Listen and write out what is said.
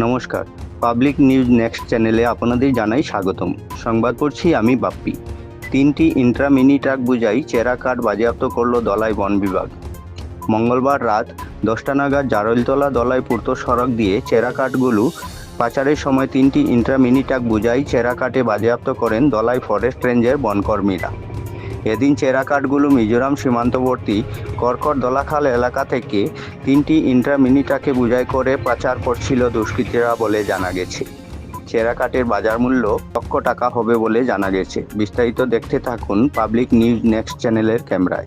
নমস্কার। Public news next চ্যানেলে আপনাদের জানাই স্বাগতম। সংবাদ পড়ছি আমি বাপ্পি। তিনটি ইন্ট্রা মিনি ট্রাক বুঝাই চেরা কাঠ বাজেয়াপ্ত করল দলাই বন বিভাগ। মঙ্গলবার রাত দশটা নাগাদ জারলতলা দলাই পূর্ত সড়ক দিয়ে চেরা কাঠগুলো পাচারের সময় তিনটি ইন্ট্রা মিনি ট্রাক বুঝাই চেরা কাঠে বাজেয়াপ্ত করেন দলাই ফরেস্ট রেঞ্জের বনকর্মীরা। এদিন চেরাকাটগুলো মিজোরাম সীমান্তবর্তী কর্কট দলাখাল এলাকা থেকে তিনটি ইন্ট্রামিনিটাকে মিনি বুঝাই করে পাচার করছিল দুষ্কৃতীরা বলে জানা গেছে। চেরাকাটের বাজার মূল্য লক্ষ টাকা হবে বলে জানা গেছে। বিস্তারিত দেখতে থাকুন পাবলিক নিউজ নেক্সট চ্যানেলের ক্যামেরায়।